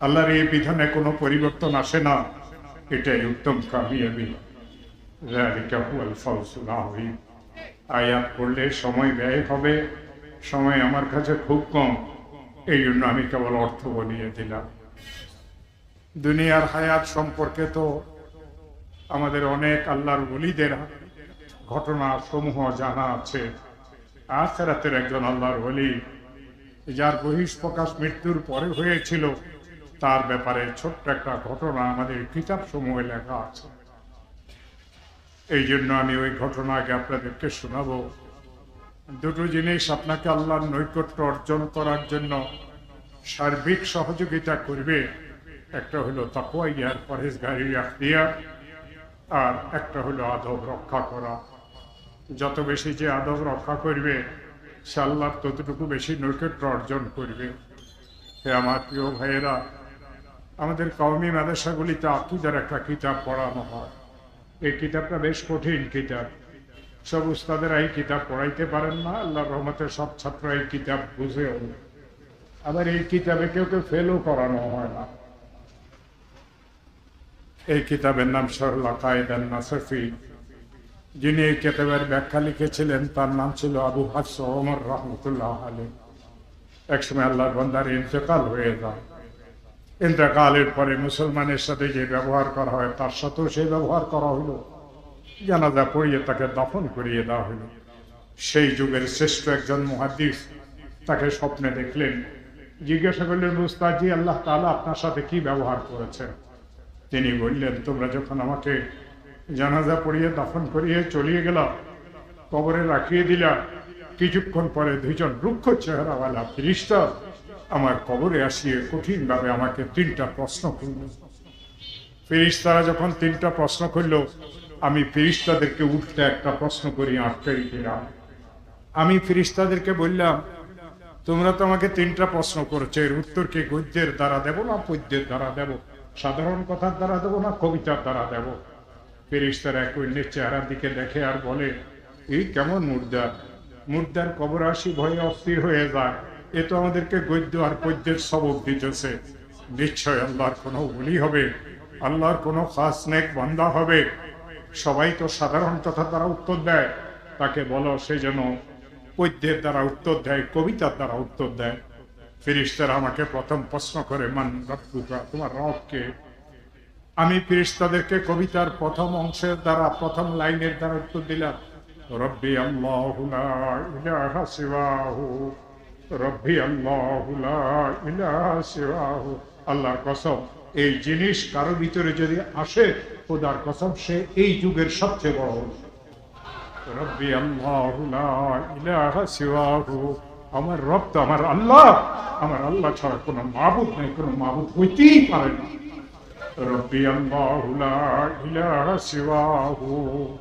আল্লাহর এই বিধানে কোনো পরিবর্তন আসে না। এটাই উত্তম কামিয়াবি। আয়াত পড়লে সময় ব্যয় হবে। সময় আমার কাছে খুব কম। এই জন্য আমি কেবল অর্থ বলিয়ে দিলাম। দুনিয়ার হায়াত সম্পর্কে তো আমাদের অনেক আল্লাহর বলিদের ঘটনা সমূহ জানা আছে। আখেরাতের একজন আল্লাহর বলি যার বহিষ্প্রকাশ মৃত্যুর পরে হয়েছিল, তার ব্যাপারে ছোট্ট একটা ঘটনা আমাদের কিতাব সমূহে লেখা আছে। এই জন্য আমি ওই ঘটনাকে আপনাদেরকে শোনাবো। দুটো জিনিস আপনাকে আল্লাহর নৈকট্য অর্জন করার জন্য সার্বিক সহযোগিতা করবে। একটা হলো তাকুয়া ইয়ার পরেজগারি আখতিয়ার, আর একটা হলো আদব রক্ষা করা। যত বেশি যে আদব রক্ষা করবে আল্লাহর ততটুকু বেশি নৈকট্য অর্জন করবে। হে আমার প্রিয় ভাইয়েরা, আমাদের কওমি মাদ্রাসাগুলিতে আকিদার একটা কিতাব পড়ানো হয়। এই কিতাবটা বেশ কঠিন কিতাব। সব উস্তাদের এই কিতাব পড়াইতে পারেন না আল্লাহ রহমতের সব ছাত্র এই কিতাব বুঝেও। আবার এই কিতাবে কেউ কেউ ফেলও করানো হয় না। এই কিতাবের নাম সরলা কায়দান নাসফি। যিনি এই কিতাবের ব্যাখ্যা লিখেছিলেন, তার নাম ছিল আবু হাস ওমর রহমতুল্লাহ আলী একসময় আল্লাহর বন্দার ইন্তেকাল হয়ে যায়। ইন্তেকালের পরে মুসলমানের সাথে যে ব্যবহার করা হয়, তার সাথেও সেই ব্যবহার করা হলো। জানাজা পড়িয়ে তাকে দাফন করিয়ে দেওয়া হলো। সেই যুগের শ্রেষ্ঠ একজন মহাদিস তাকে স্বপ্নে দেখলেন। জিজ্ঞাসা করলেন মুস্তাজি আল্লাহ তাআলা আপনার সাথে কি ব্যবহার করেছেন? তিনি বললেন, তোমরা যখন আমাকে জানাজা পড়িয়ে, দাফন করিয়ে চলিয়ে গেল। কবরে রাখিয়ে দিলা। কিছুক্ষণ পরে দুইজন রুক্ষ চেহারাওয়ালা ফিরিস্তা আমার কবরে আসিয়ে কঠিনভাবে আমাকে তিনটা প্রশ্ন করল। ফিরিস্তারা যখন তিনটা প্রশ্ন করল, আমি ফিরিস্তাদেরকে উঠতে একটা প্রশ্ন করি, আটকাই দিলাম। আমি ফিরিস্তাদেরকে বললাম, তোমরা তো আমাকে তিনটা প্রশ্ন করছ, এর উত্তর কি গদ্যের দ্বারা দেবো না পদ্যের দ্বারা দেবো? সাধারণ কথার দ্বারা দেবো না কবিতার দ্বারা দেবো? ফেরিস্তারা এক অন্যের চেহারার দিকে দেখে আর বলে, এই কেমন মুর্দা মুর্দার কবর আসি ভয়ে অস্থির হয়ে যায়। এ তো আমাদেরকে গদ্য আর পদ্যের সবক দিতেছে। নিশ্চয় আল্লাহর কোনো বলি হবে, আল্লাহর কোনো খাস নেক বান্দা হবে। সবাই তো সাধারণ কথা দ্বারা উত্তর দেয়। তাকে বলো সে যেন পদ্যের দ্বারা উত্তর দেয়, কবিতার দ্বারা উত্তর দেয়। ফিরিস্তারা আমাকে প্রথম প্রশ্ন করে, মান রব্বুকা? তোমার রবকে আমি ফিরিস্তাদেরকে কবিতার প্রথম অংশের দ্বারা, প্রথম লাইনের দ্বারা উত্তর দিলাম। রব্বি রব্বি আল্লাহর কসম, এই জিনিস কারও ভিতরে যদি আসে, খোদার কসম, সে এই যুগের সবচেয়ে বড়। রব্বি আমার রব তো আমার আল্লাহ। আমার আল্লাহ ছাড়া কোনো মাবুদ নেই, কোনো মাবুদ হইতেই পারে না। রব্বি আল্লাহু ইলাহা সিওয়াহু।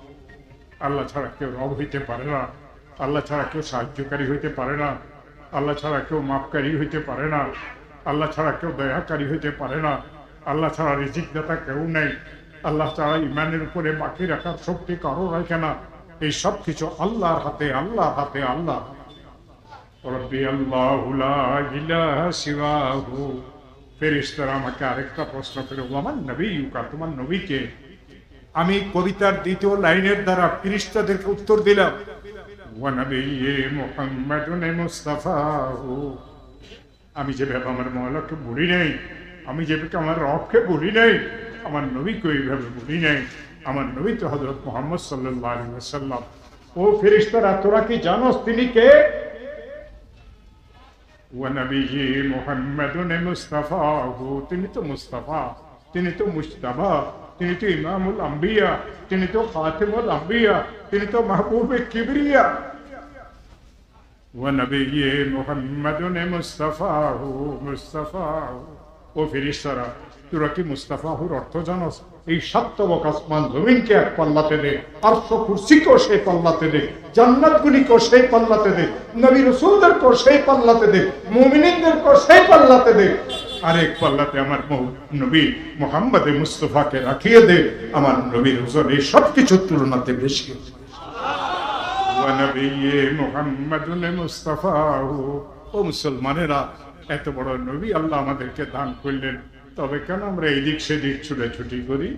আল্লাহ ছাড়া কেউ রব হইতে পারে না। আল্লাহ ছাড়া কেউ সাহায্যকারী হইতে পারে না। আল্লাহ ছাড়া কেউ মাপকারী হইতে পারে না। আল্লাহ ছাড়া কেউ দয়াকারী হইতে পারে না। আল্লাহ ছাড়া রিজিক দাতা কেউ নেই। আল্লাহ ছাড়া ইমানের উপরে বাকি রাখার শক্তি কারও রাখে না। এই সব কিছু আল্লাহর হাতে আল্লাহর হাতে, আল্লাহ। রব্বি আল্লাহু ইলাহা সিওয়াহু। ফেরেশতারা আমাকে আরেকটা প্রশ্ন করে আমার নবী ইউকা তোমার নবীকে আমি কবিতার দ্বিতীয় লাইনের দ্বারা ফিরিস্তাদেরকে উত্তর দিলাম আমি যেভাবে আমার মহলাকে বলি নাই, আমি যেভাবে আমার রবকে বলি নাই, আমার নবীকে ওইভাবে বলি নাই, আমার নবী তো হজরত মোহাম্মদ সাল্লাহ সাল্লাম ও ফেরিস্তারা তোরা কি জানোস তিনি কে? ওয়ানবিহি মোহাম্মদুন মুস্তাফা হু তিনি তো মুস্তাফা তিনি তো মুস্তাফা তিনি তো ইমামুল আম্বিয়া তিনি তো খাতেমুল আম্বিয়া তিনি তো মাহবুবে কিবরিয়া ওয়ানবিহি মোহাম্মদুন মুস্তাফা হু মুস্তাফা ও ফিরিস্তারা তোরা কি মুস্তাফা হুর এই সাতবক আসমান জমিনকে এক পাল্লাতে দে আরশো কুরসিকেও সেই পাল্লাতে দে, জান্নাতগুলিকেও সেই পাল্লাতে দে, নবী রসুলদেরকেও সেই পাল্লাতে দে, মুমিনিনদেরকেও সেই পাল্লাতে দে। আরেক পাল্লাতে আমার নবী মোহাম্মদে মুস্তফাকে রাখিয়ে দে, আমার নবীর হুজুর এই সব কিছুর তুলনাতে বেশি মুস্তফা ও মুসলমানেরা, এত বড় নবী আল্লাহ আমাদেরকে দান করলেন। তবে কেন আমরা এদিক সেদিক ছুটাছুটি করি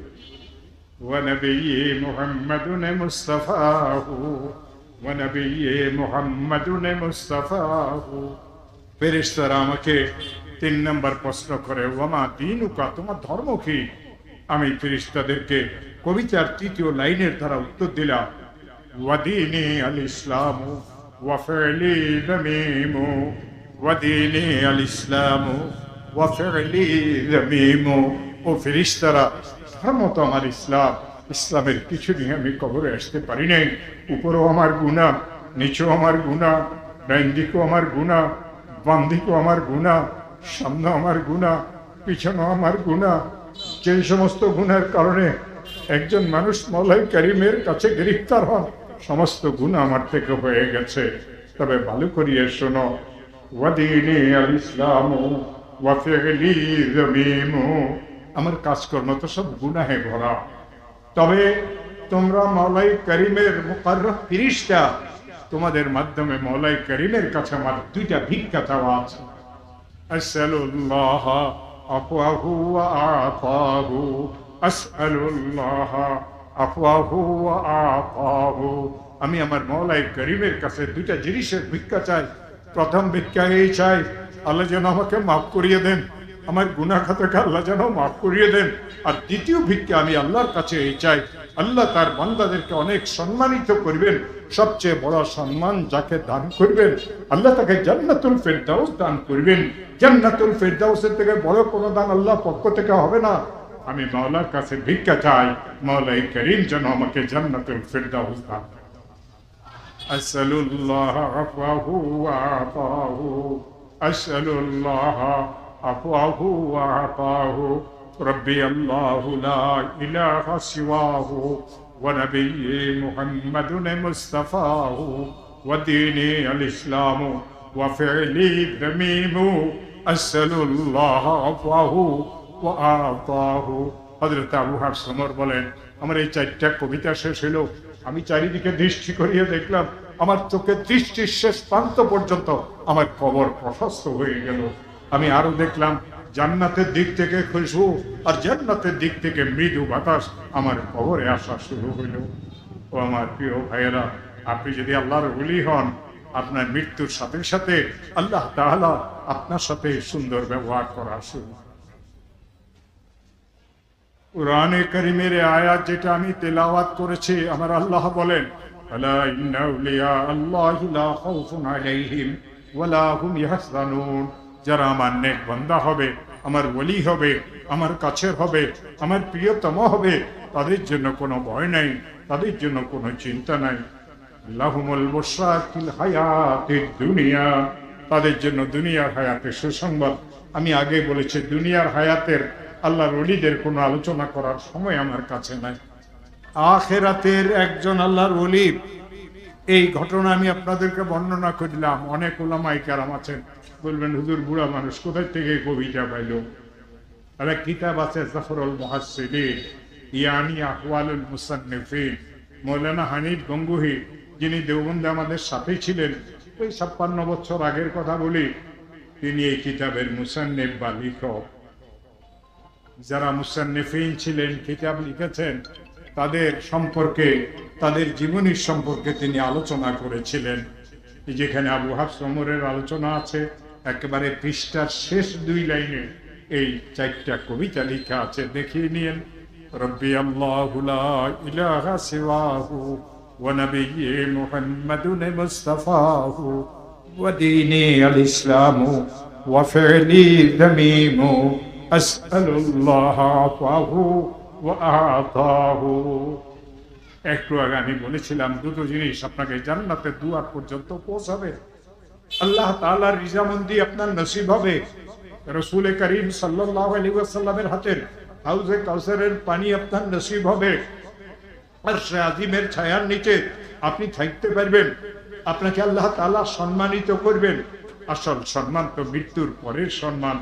ونبي محمد مصطفاه ونبي محمد مصطفاه ফেরেশতারা আমাকে তিন নম্বর প্রশ্ন করে ওমা দিনুকা তোমার ধর্ম কি আমি ফেরেশতাদেরকে কবিতার তৃতীয় লাইনের দ্বারা উত্তর দিলাম ওয়াদিনী আল ইসলাম ওয়াফেলি দমিম ওয়াদিনী আল ইসলাম ওয়াফেলি দমিম ও ফেরেশতারা ধর্ম তো আমার ইসলাম, ইসলামের কিছু নিয়ে আমি কবরে আসতে পারি নাই। উপরেও আমার গুণা নিচেও আমার গুণা ডাইন দিকেও আমার গুণা বাম দিকেও আমার গুণা সামনে আমার গুণা পিছনেও আমার গুণা যে সমস্ত গুণের কারণে একজন মানুষ মলাই করিমের কাছে গ্রেফতার হন, সমস্ত গুণ আমার থেকে হয়ে গেছে। তবে ভালো করিয়ে শোনো, ওয়াদিনী আল ইসলাম জমিমু আমার কাজকর্ম তো সব গুনাহে ভরা। তবে তোমরা মৌলাই করিমের ফিরিস্তা, তোমাদের মাধ্যমে মৌলাই করিমের কাছে আমার দুইটা ভিক্ষা চাওয়া আছে। আমি আমার মৌলাই করিমের কাছে দুইটা জিনিসের ভিক্ষা চাই। প্রথম ভিক্ষা এই চাই আল্লাহ যেন আমাকে মাফ করিয়ে দেন আমার গুনা খাতাকে আল্লাহ যেন মাফ করিয়ে দেন আর দ্বিতীয় ভিক্ষা আমি আল্লাহর কাছে এই চাই আল্লাহ তার বান্দাদেরকে অনেক সম্মানিত করবেন সবচেয়ে বড় সম্মান যাকে দান করবেন আল্লাহ তাকে জান্নাতুল ফেরদাউস দান করবেন জান্নাতুল ফেরদাউসের থেকে বড় কোনো দান আল্লাহ পক্ষ থেকে হবে না আমি মাওলার কাছে ভিক্ষা চাই মাওলাই করিম যেন আমাকে জান্নাতুল ফেরদাউস দান করেন। أسأل الله عفوه وعطاه أسأل الله عفوه وعطاه ربي الله لا إله سواه ونبي محمد مصطفاه وديني الإسلام وفعلي الذميم أسأل الله عفوه وعطاه হজরত আবু হাফস ওমর বলেন আমার এই চারটা কবিতা শেষ হলো আমি চারিদিকে দৃষ্টি করিয়ে দেখলাম আমার চোখে দৃষ্টির শেষ প্রান্ত পর্যন্ত আমার কবর প্রশস্ত হয়ে গেল আমি আরও দেখলাম, জান্নাতের দিক থেকে খুশবু আর জান্নাতের দিক থেকে মৃদু বাতাস আমার কবরে আসা শুরু হইল ও আমার প্রিয় ভাইয়েরা, আপনি যদি আল্লাহর বলি হন, আপনার মৃত্যুর সাথে সাথে আল্লাহ তাআলা আপনার সাথে সুন্দর ব্যবহার করা শুরু করে। কোরআনে করিমের আয়াত যেটা আমি তেলাওয়াত করেছি, আমার আল্লাহ বলেন আলা ইন্না আউলিয়া আল্লাহি লা খাউফুন আলাইহিম ওয়ালা হুম ইয়াহজানুন যারা আমার নেক বান্দা হবে, আমার ওলি হবে, আমার কাছের হবে, আমার প্রিয়তম হবে, তাদের জন্য কোনো ভয় নাই, তাদের জন্য কোনো চিন্তা নাই। লাহুমুল বুশরাকিল হায়াতিদ দুনিয়া, তাদের জন্য দুনিয়ার হায়াতের সুসংবাদ। আমি আগে বলেছি, দুনিয়ার হায়াতের আল্লাহর অলিদের কোনো আলোচনা করার সময় আমার কাছে নাই। আখেরাতের একজন আল্লাহর অলি এই ঘটনা আমি আপনাদেরকে বর্ণনা করলাম। অনেক ওলামাই কারাম আছেন। বলবেন, হুজুর, বুড়া মানুষ কোথায় থেকে কবিতা পাইল? একটা কিতাব আছে জাফরুল মুহাসসিলিন ইয়ানি আহওয়ালুল মুসান্নিফিন। মৌলানা হানিফ গঙ্গুহি, যিনি দেওবন্দে আমাদের সাথেই ছিলেন, ওই ছাপ্পান্ন বছর আগের কথা বলি, তিনি এই কিতাবের মুসান্নিফ বা লেখক। যারা মুসান্নিফিন ছিলেন, কিতাব লিখেছেন তাদের সম্পর্কে, তাদের জীবনীর সম্পর্কে তিনি আলোচনা করেছিলেন। যেখানে আবু হাফস ওমরের আলোচনা আছে, একেবারে পৃষ্ঠার শেষ দুই লাইনে এই চারটা কবিতা লেখা আছে, দেখিয়ে নিয়েন। রব্বি ইলাহা সিওয়াহু ওয়া নাবিয়্যি মুহাম্মাদুন মুস্তাফাহু ওয়া দীনি আল ইসলামু ওয়া ফি'লি দামিমু আসআলুল্লাহ আতাহু একটু আগে আমি বলেছিলাম দুটো জিনিস আপনাকে জান্নাতের দুয়ার পর্যন্ত পৌঁছাবে। আল্লাহ তাআলার রিজামন্দি আপনার নসিব হবে। রসুল করিম সাল্লাল্লাহু আলাইহি ওয়াসাল্লামের হাতের হাউজে কাউসারের পানি আপনার নসিব হবে। আর আজিমের ছায়ার নিচে আপনি থাকতে পারবেন। আপনাকে আল্লাহ তাআলা সম্মানিত করবেন। আসল সম্মান তো মৃত্যুর পরের সম্মান।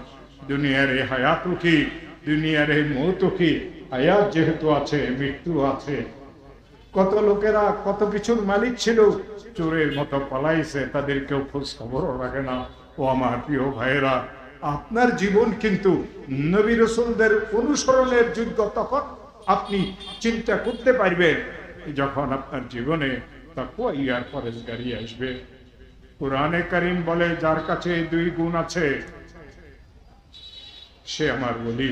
দুনিয়ার এই হায়াতও কি দুনিয়ার এই মৌতও কি হায়াত যেহেতু আছে, মৃত্যু আছে, কত লোকেরা কত কিছুর মালিক ছিল, চোরের মতো পলাইছে তাদের কেউ খোঁজ খবরও রাখে না। ও আমার প্রিয় ভাইয়েরা, আপনার জীবন কিন্তু নবী রসুলদের অনুসরণের যোগ্য তখন আপনি চিন্তা করতে পারবেন, যখন আপনার জীবনে তাকুয়া ইয়ার পরেজগারি আসবে। কোরআনে করিম বলে, যার কাছে দুই গুণ আছে, সে আমার বলি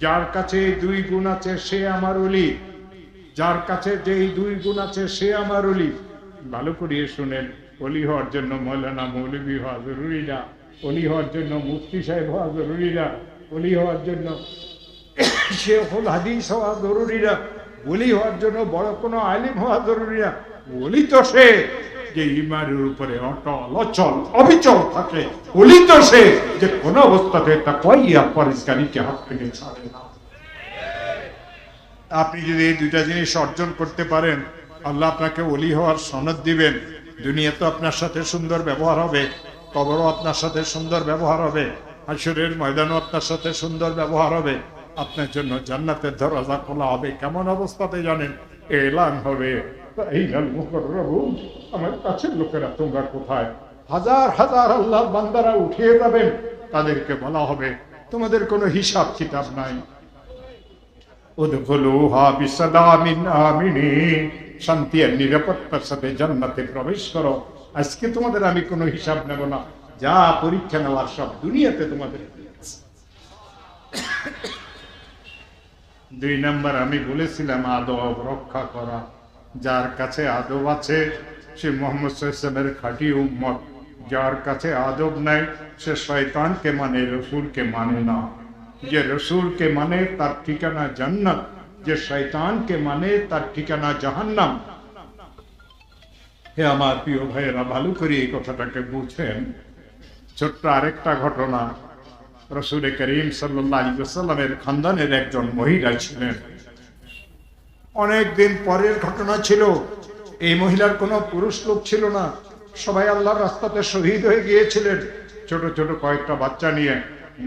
যার কাছে দুই গুণ আছে সে আমার অলি যার কাছে যেই দুই গুণ আছে সে আমার অলি ভালো করিয়ে শুনেন অলি হওয়ার জন্য মৌলানা মৌলবী হওয়া জরুরি না অলি হওয়ার জন্য মুফতি সাহেব হওয়া জরুরি না অলি হওয়ার জন্য সে শেখুল হাদিস হওয়া জরুরি না অলি হওয়ার জন্য বড় কোনো আলিম হওয়া জরুরি না অলি তো সে। যে ইমানের উপরে অটল, অচল, অবিচল থাকে অলি তো সে যে কোন অবস্থাতে তা কইয়া পরিষ্কারীকে হাত থেকে ছাড়ে না। আপনি যদি এই দুইটা জিনিস অর্জন করতে পারেন, আল্লাহ আপনাকে অলি হওয়ার সনদ দিবেন। দুনিয়া তো আপনার সাথে সুন্দর ব্যবহার হবে, কবরও আপনার সাথে সুন্দর ব্যবহার হবে, হাসুরের ময়দানও আপনার সাথে সুন্দর ব্যবহার হবে। আপনার জন্য জান্নাতের দরজা খোলা হবে, কেমন অবস্থাতে জানেন? এলান হবে। এইনাল মুকররবুন, আমার লোকেরা তোমরা কোথায়? হাজার হাজার আল্লাহর বান্দারা উঠিয়ে যাবেন তাদেরকে বলা হবে তোমাদের কোনো হিসাব কিতাব নাই। শান্তি আর নিরাপত্তার সাথে জান্নাতে প্রবেশ করো। আজকে তোমাদের আমি কোনো হিসাব নেব না যা পরীক্ষা নেওয়ার সব দুনিয়াতে তোমাদের দুই নাম্বার আমি বলেছিলাম আদব রক্ষা করা। যার কাছে আদব আছে, সে মোহাম্মদ সাল্লামের খাঁটি উম্মত। যার কাছে আদব নাই, সে শয়তানকে মানে রসুলকে মানে না। যে রসুলকে মানে তার ঠিকানা জান্নাত। যে শয়তানকে মানে তার ঠিকানা জাহান্নাম। হে আমার প্রিয় ভাইয়েরা, ভালো করে এই কথাটাকে বুঝেন। ছোট্ট আরেকটা ঘটনা। রসুল করিম সাল্লামের খানদানের একজন মহিলা ছিলেন। অনেক দিন পরের ঘটনা ছিল। এই মহিলার কোনো পুরুষ লোক ছিল না। সবাই আল্লাহর রাস্তাতে শহীদ হয়ে গিয়েছিলেন। ছোট ছোট কয়েকটা বাচ্চা নিয়ে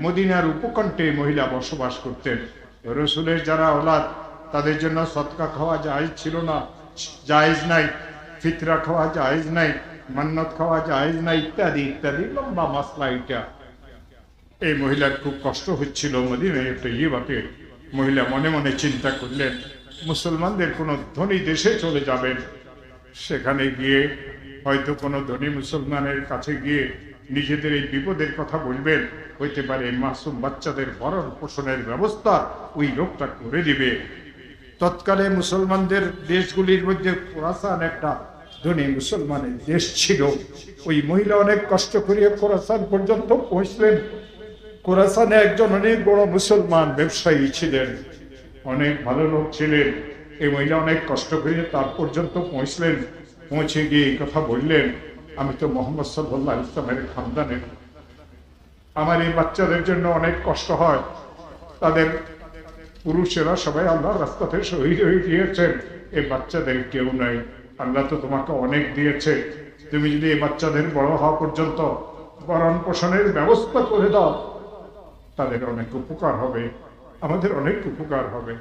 মদিনার উপকণ্ঠে মহিলা বসবাস করতেন। রসুলের যারা ওলাদ তাদের জন্য সৎকা খাওয়া জায়েজ ছিল না। জায়েজ নাই। ফিতরা খাওয়া জায়েজ নাই। মান্নত খাওয়া জায়েজ নাই, ইত্যাদি ইত্যাদি, লম্বা মাসলা এটা। এই মহিলার খুব কষ্ট হচ্ছিল মদিনায় একটা ইয়েবাতে মহিলা মনে মনে চিন্তা করলেন মুসলমানদের কোনো ধনী দেশে চলে যাবেন। সেখানে গিয়ে হয়তো কোনো ধনী মুসলমানের কাছে গিয়ে নিজেদের এই বিপদের কথা বলবেন। হইতে পারে মাসুম বাচ্চাদের ভরণ পোষণের ব্যবস্থা ওই লোকটা করে দিবে। তৎকালে মুসলমানদের দেশগুলির মধ্যে খোরাসান একটা ধনী মুসলমানের দেশ ছিল। ওই মহিলা অনেক কষ্ট করিয়ে খোরাসান পর্যন্ত পৌঁছলেন। কোরাসানে একজন অনেক বড় মুসলমান ব্যবসায়ী ছিলেন। অনেক ভালো লোক ছিলেন। এই মহিলা অনেক কষ্ট করে তার পর্যন্ত পৌঁছলেন। পৌঁছে গিয়ে এই কথা বললেন, আমি তো মোহাম্মদ সাল্লাহ ইসলামের খানদানের। আমার এই বাচ্চাদের জন্য অনেক কষ্ট হয়। তাদের পুরুষেরা সবাই আল্লাহর রাস্তাতে শহীদ হয়ে গিয়েছেন। এই বাচ্চাদের কেউ নাই। আল্লাহ তো তোমাকে অনেক দিয়েছে। তুমি যদি এই বাচ্চাদের বড় হওয়া পর্যন্ত ভরণ পোষণের ব্যবস্থা করে দাও, তাদের অনেক উপকার হবে। আমাদের অনেক উপকার হবে।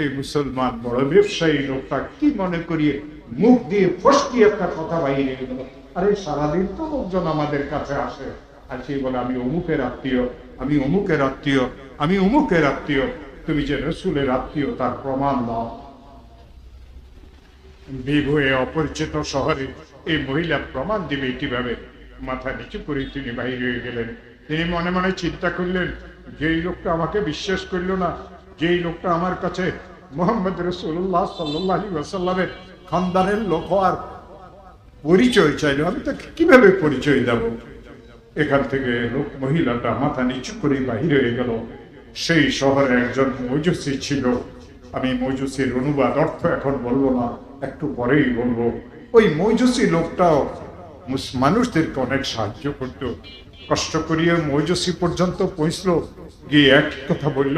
এই মুসলমান বড় ব্যবসায়ী লোকটা কি মনে করিয়ে মুখ দিয়ে ফসকি একটা কথা বাইরে গেল আরে সারাদিন তো লোকজন আমাদের কাছে আসে। আর সেই বলে, আমি অমুকের আত্মীয়, আমি অমুকের আত্মীয়, আমি অমুকের আত্মীয়। তুমি যে রসুলের আত্মীয়, তার প্রমাণ দাও। বিভয়ে অপরিচিত শহরে এই মহিলা প্রমাণ দিবে কীভাবে মাথা নিচু করে তিনি বাইরে গেলেন। তিনি মনে মনে চিন্তা করলেন যেই লোকটা আমাকে বিশ্বাস করল না, যেই লোকটা আমার কাছে মোহাম্মদ রসুল্লাহ সাল্লাহ খানদানের লোক হওয়ার পরিচয় চাইলো। আমি তাকে কীভাবে পরিচয় দেব? এখান থেকে লোক মহিলাটা মাথা নিচু করে বাহির হয়ে গেল। সেই শহরে একজন মজুসি ছিল। আমি মজুসির অনুবাদ অর্থ এখন বলব না, একটু পরেই বলব। ওই মজুসি লোকটাও মানুষদেরকে অনেক সাহায্য করত। কষ্ট করিয়ে মজুসি পর্যন্ত পৌঁছলো। গিয়ে এক কথা বলল,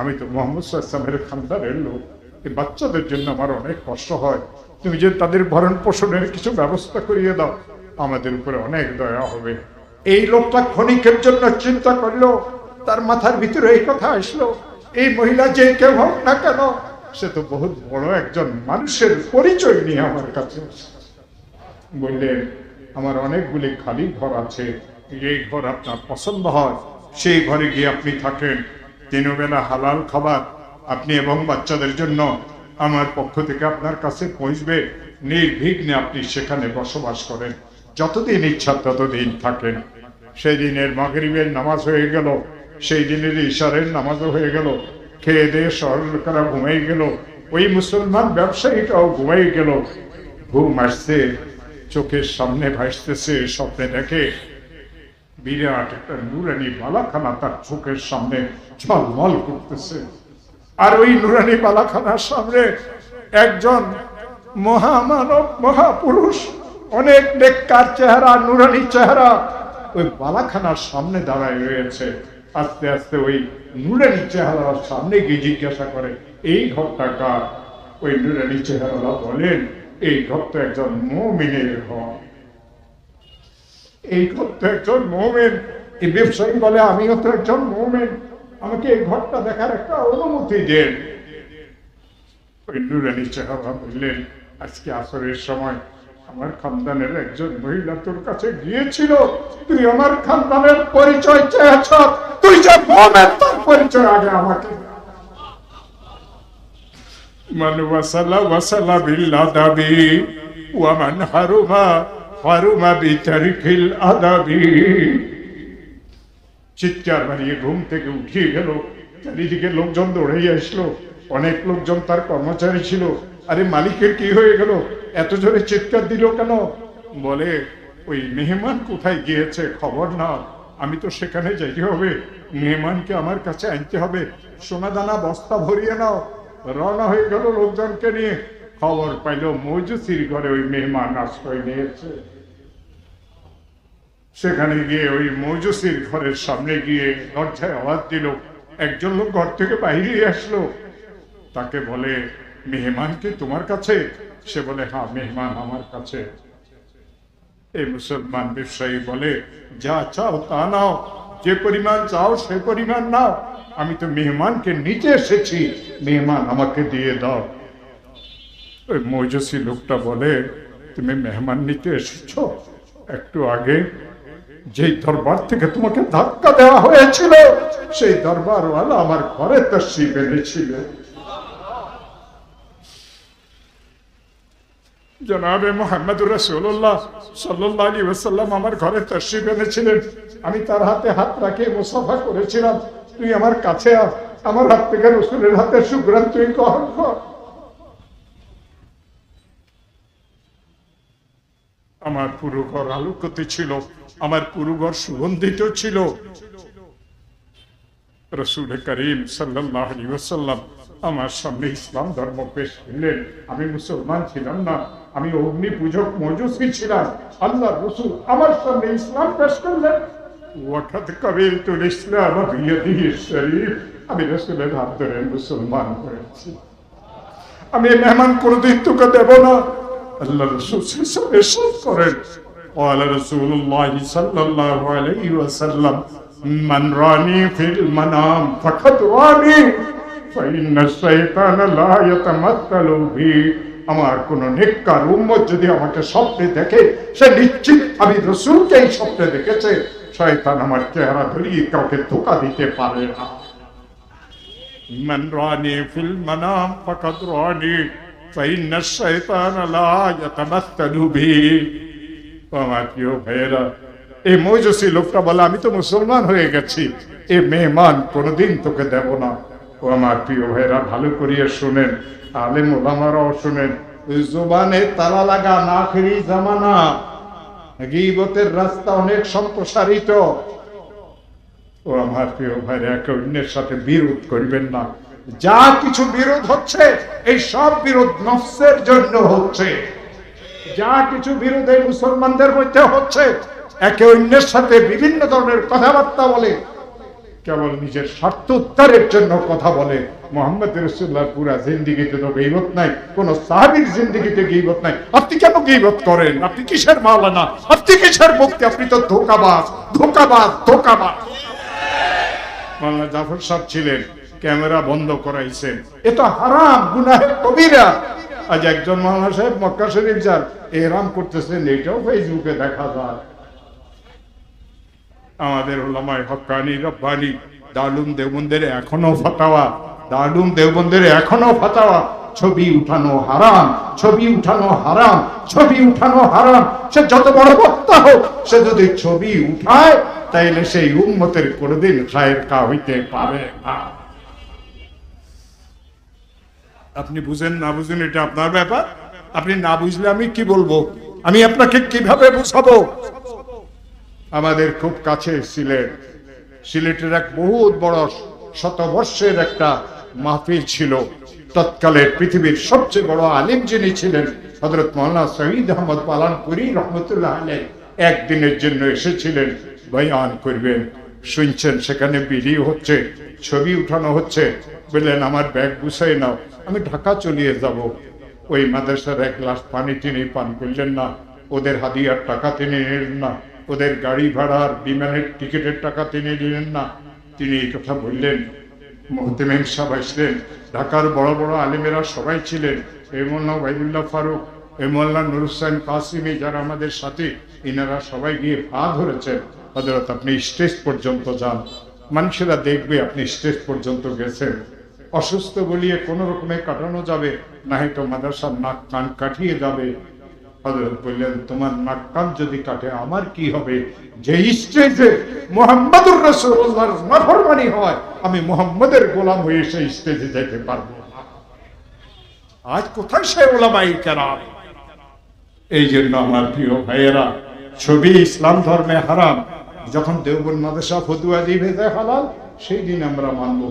আমি তো মোহাম্মদ সাল্লামের খানদারের লোক। এই বাচ্চাদের জন্য আমার অনেক কষ্ট হয়। তুমি যে তাদের ভরণ পোষণের কিছু ব্যবস্থা করিয়ে দাও, আমাদের উপরে অনেক দয়া হবে। এই লোকটা ক্ষণিকের জন্য চিন্তা করল। তার মাথার ভিতরে এই কথা আসলো, এই মহিলা যে কেউ হোক না কেন, সে তো বহুত বড় একজন মানুষের পরিচয় নিয়ে আমার কাছে বললেন, আমার অনেকগুলি খালি ঘর আছে। এই ঘর আপনার পছন্দ হয়, সেই ঘরে গিয়ে আপনি থাকেন। তিন বেলা হালাল খাবার আপনি এবং বাচ্চাদের জন্য আমার পক্ষ থেকে আপনার কাছে পৌঁছবে। নির্বিঘ্নে আপনি সেখানে বসবাস করেন। যতদিন ইচ্ছা ততদিন থাকেন। সেই দিনের মাগরিবের নামাজ হয়ে গেল সেই দিনের ইশারের নামাজও হয়ে গেল। খেয়ে দিয়ে সরল লোকেরা ঘুমাই গেল। ওই মুসলমান ব্যবসায়ীটাও ঘুমাই গেল। ঘুম আসছে, চোখের সামনে ভাসতেছে, স্বপ্নে দেখে। বিরাট একটা নুরানি বালাখানা তার চোখের সামনে ঝলমল করতেছে। আর ওই নুরানি বালাখানার সামনে একজন মহামানব, মহাপুরুষ, অনেক বেকার চেহারা, নুরানি চেহারা ওই বালাখানার সামনে দাঁড়ায় রয়েছে। আস্তে আস্তে ওই নুরানি চেহারার সামনে গিয়ে জিজ্ঞাসা করে, এই ঘরটা কার? ওই নুরানি চেহারা বলেন, এই ঘরটা একজন মমিনের ঘর। এই একজন আমাকে দেখার একটা আমার খানদানের একজন মহিলা তোর কাছে গিয়েছিল। তুই আমার খানদানের পরিচয় চেয়েছ। তুই যে মোমেন, তার পরিচয় আগে আমাকে মানুষ বিল্লা দাবি ওয়ামান হারুমা ফারুম আবি তারিখিল আদাবি। চিৎকার মারিয়ে ঘুম থেকে উঠিয়ে গেল। চারিদিকে লোকজন দৌড়ে আসলো। অনেক লোকজন তার কর্মচারী ছিল। আরে মালিকের কি হয়ে গেল? এত জোরে চিৎকার দিল কেন? বলে, ওই মেহমান কোথায় গিয়েছে খবর না। আমি তো সেখানে যাইতে হবে। মেহমানকে আমার কাছে আনতে হবে। সোনা দানা বস্তা ভরিয়ে নাও। রওনা হয়ে গেল লোকজনকে নিয়ে। খবর পাইল মজুসির ঘরে ওই মেহমান আশ্রয় নিয়েছে। সেখানে গিয়ে ওই মৌজুসির ঘরের সামনে গিয়ে দরজায় আওয়াজ দিল। একজন লোক ঘর থেকে বাইরে আসলো। তাকে বলে, মেহমান কি তোমার কাছে? সে বলে হ্যাঁ মেহমান আমার কাছে। এই মুসলমান ব্যবসায়ী বলে, যা চাও তা নাও, যে পরিমাণ চাও সে পরিমাণ নাও। আমি তো মেহমানকে নিচে এসেছি, মেহমান আমাকে দিয়ে দাও। ওই মৌজসি লোকটা বলে, তুমি মেহমান নিতে এসেছ? একটু আগে যেই দরবার থেকে তোমাকে ধাক্কা দেওয়া হয়েছিল, সেই দরবারওয়ালা আমার ঘরে জনাবে মোহাম্মদুর রসুল্লাহ সাল্লাহ আলী ওসাল্লাম আমার ঘরে তসি বেঁধেছিলেন আমি তার হাতে হাত রাখিয়ে মুসাফা করেছিলাম। তুই আমার কাছে আস আমার হাত থেকে রসুলের হাতে সুগ্রাম তুই গ্রহণ কর। আমার পুরো ঘর আলোকিত ছিল। আমার পুরো ঘর সুগন্ধিত ছিল। রসুল করিম সাল্লাহ আমার সামনে ইসলাম ধর্ম পেশ করলেন। আমি মুসলমান ছিলাম না, আমি অগ্নি পূজক মজুসি ছিলাম। আল্লাহ রসুল আমার সামনে ইসলাম পেশ করলেন। আমি রসুলের হাত ধরে মেহমান কোনোদিন তোকে দেব না। আল্লাহ রসুল করেন। قال رسول الله صلى الله عليه وسلم من راني في المنام فقد راني فإن الشيطان لا يتمثل بي আমার কোন নেককার উম্মত যদি আমাকে স্বপ্নে দেখে সে নিশ্চিত আমি রসুলকে এই স্বপ্নে দেখেছে শয়তান আমার চেহারা ধরিয়ে কাউকে ধোকা দিতে পারে না من راني في المنام فقد راني فإن الشيطان لا يتمثل بي আমার প্রিয় ভাইয়েরা, এই মৌজসি লোকটা বলে, আমি তো মুসলমান হয়ে গেছি, এ মেহমান কোনোদিন তোকে দেব না। ও আমার প্রিয় ভাইয়েরা, ভালো করিয়ে শুনেন, আলেম ওলামারাও শুনেন জোবানে তালা লাগা না ফিরি জামানা, গিবতের রাস্তা অনেক সম্প্রসারিত। ও আমার প্রিয় ভাইরা, একে অন্যের সাথে বিরোধ করবেন না। যা কিছু বিরোধ হচ্ছে, এই সব বিরোধ নফসের জন্য হচ্ছে। যা কিছু বিরোধ মুসলমানদের মধ্যে হচ্ছে, একে অন্যের সাথে বিভিন্ন ধরনের কথাবার্তা বলে, কেবল নিজের স্বার্থ উদ্ধারের জন্য কথা বলে। জাফর ছিলেন, ক্যামেরা বন্ধ করাইছেন। এ তো হারাম, গুনাহের কবিরা। আজ একজন মাওলানা সাহেব মক্কা শরীফ যান এরাম করতেছেন, এটাও ফেসবুকে দেখা যায়। আমাদের ওলামায় হকানি, রব্বানি দারুম দেবন্দের এখনও ফাতাওয়া দারুম দেওবন্দের এখনও ফাতাওয়া। ছবি উঠানো হারাম, ছবি উঠানো হারাম, ছবি উঠানো হারাম। সে যত বড় বক্তা হোক, সে যদি ছবি উঠায়, তাইলে সেই উন্মতের কোনোদিন খায়ের কা হইতে পারে না। আপনি বুঝেন, না বুঝেন, এটা আপনার ব্যাপার। আপনি না বুঝলে আমি কি বলব? আমি আপনাকে কীভাবে বুঝাবো? আমাদের খুব কাছে সিলেট। সিলেটের এক বহুত বড় শতবর্ষের একটা মাহফিল ছিল। তৎকালের পৃথিবীর সবচেয়ে বড় আলিম যিনি ছিলেন হজরত মৌলানা শহীদ আহমদ পালানপুরি রহমতুল্লাহ আলাই একদিনের জন্য এসেছিলেন। বয়ান করবেন, শুনছেন, সেখানে বিড়ি হচ্ছে, ছবি উঠানো হচ্ছে। বললেন, আমার ব্যাগ গুছাই নাও, আমি ঢাকা চলিয়ে যাব। ওই মাদ্রাসার এক গ্লাস পানি তিনি পান করলেন না, ওদের হাদিয়ার টাকা তিনি নিলেন না, ওদের গাড়ি ভাড়ার বিমানের টিকিটের টাকা তিনি নিলেন না। তিনি এই কথা বললেন। মোহতেমেম সাহেব আসলেন। ঢাকার বড় বড় আলিমেরা সবাই ছিলেন। এই মোল্লা ওয়াইদুল্লাহ ফারুক এই মোল্লা নুর হুসাইন কাসিমি যারা আমাদের সাথে, ইনারা সবাই গিয়ে পা ধরেছেন। হজরত আপনি স্টেজ পর্যন্ত যান। মানুষেরা দেখবে আপনি স্টেজ পর্যন্ত গেছেন। অসুস্থ বলিয়ে কোনো রকমে কাটানো যাবে না হয়তো মাদ্রাসার নাক কান কাটিয়ে যাবে। হজরত বললেন, তোমার নাক কান যদি কাটে, আমার কি হবে? যে স্টেজে মোহাম্মদুর নাফরমানি হয়, আমি মোহাম্মদের গোলাম হয়ে সেই স্টেজে যেতে পারব আজ কোথায় সে ওলামাই কেরাম? এই জন্য আমার প্রিয় ভাইয়েরা, ছবি ইসলাম ধর্মে হারাম। যখন দেওবন মাদ্রাসা ফতুয়া দিবে হালাল, সেই দিন আমরা মানব।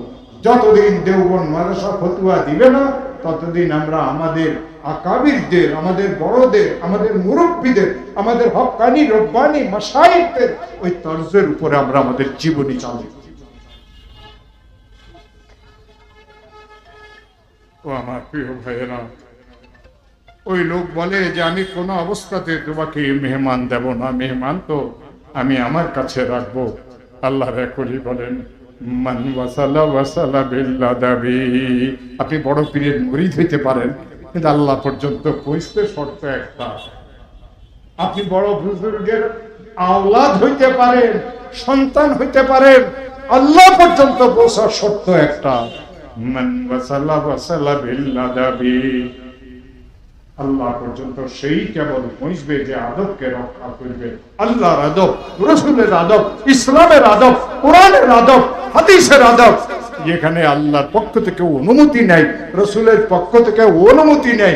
যতদিন দেওবন মাদ্রাসা ফতুয়া দিবে না, ততদিন আমরা আমাদের আকাবিরদের, আমাদের বড়দের, আমাদের মুরব্বীদের, আমাদের হকানি, রব্বানি মাসাইকদের ওই তর্জের উপরে আমরা আমাদের জীবনী চালু ও আমার প্রিয় ভাইয়েরা, ওই লোক বলে যে আমি কোনো অবস্থাতে তোমাকে মেহমান দেব না, মেহমান তো আমি আমার কাছে রাখব আল্লাহ রেকরি বলেন। মান ওয়াসালা ওয়াসালা বিল্লা দাবি। আপনি বড় পীরের মুরিদ হইতে পারেন, কিন্তু আল্লাহ পর্যন্ত পৌঁছতে শর্ত একটা। আপনি বড় বুজুর্গের আওলাদ হইতে পারেন, সন্তান হইতে পারেন, আল্লাহ পর্যন্ত পৌঁছার শর্ত একটা। মান ওয়াসালা ওয়াসালা বিল্লা দাবি। আল্লাহ পর্যন্ত সেই কেবল পৌঁছবে যে আদবকে রক্ষা করবে। আল্লাহর আদব, রসুলের আদব, ইসলামের আদব, কোরআনের আদব, হাদিসের আদব। যেখানে আল্লাহর পক্ষ থেকে অনুমতি নেই, রসুলের পক্ষ থেকে অনুমতি নেই,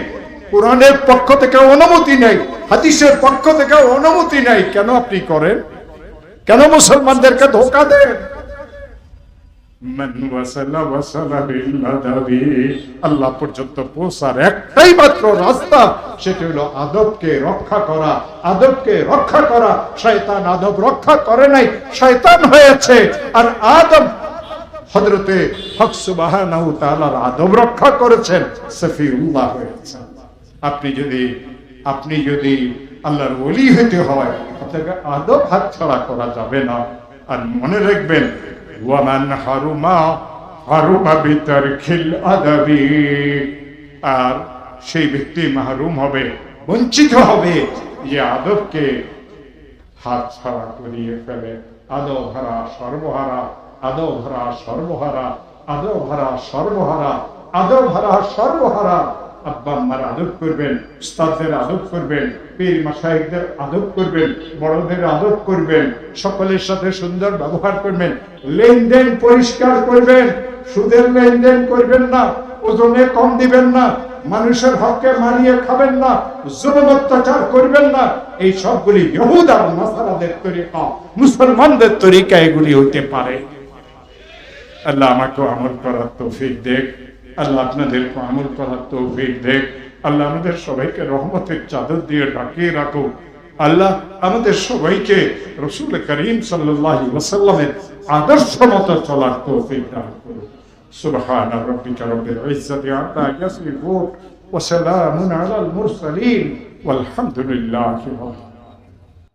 কোরআনের পক্ষ থেকে অনুমতি নেই, হাদিসের পক্ষ থেকে অনুমতি নেই। কেন আপনি করেন? কেন মুসলমানদেরকে ধোকা দেন মান ওয়াসালা ওয়াসালা বিল্লাদাবি আল্লাহ পর্যন্ত পৌঁছার একটাই মাত্র রাস্তা, সেটা হলো আদবকে রক্ষা করা, আদবকে রক্ষা করা। শয়তান আদব রক্ষা করে নাই, শয়তান হয়েছে। আর আদব সুবহানাহু আদব রক্ষা করেছেন আপনি যদি আপনি যদি আল্লাহর ওলি হতে হয়, আপনাকে আদব হাতছাড়া করা যাবে না। আর মনে রাখবেন ওয়ামান হারুমা হারুমা বিতারখিল আদাবি আর সেই ব্যক্তি মাহরুম হবে, বঞ্চিত হবে যে আদবকে হাত ছাড়া করিয়ে ফেলে। আদব হারা সর্বহারা আদব হারা সর্বহারা আদব হারা সর্বহারা আদব হারা সর্বহারা আব্বা আম্মার আদব করবেন, উস্তাদদের আদব করবেন, পীর আদব করবেন, বড়দের আদব করবেন, সকলের সাথে সুন্দর ব্যবহার করবেন, লেনদেন পরিষ্কার করবেন, সুদের লেনদেন করবেন না, ওজনে কম দিবেন না, মানুষের হককে মারিয়ে খাবেন না, জুলুম অত্যাচার করবেন না, এই সবগুলি ইহুদ আর তরিকা, মুসলমানদের তরিকা এগুলি হতে পারে। আল্লাহ আমাকে আমল করার তৌফিক দেখ। আল্লাহ আপনাদেরকে আমল করার তৌফিক দেখ আল্লাহ আমাদের সবাইকে রহমতের চাদর দিয়ে ডাকিয়ে রাখো আল্লাহ আমাদের সবাইকে রসুল করিম সাল্লাহ ওসাল্লামের আদর্শ মতো চলার তৌফিক দান করো سبحان ربك رب العزة عما يصفون وسلام على المرسلين والحمد لله رب العالمين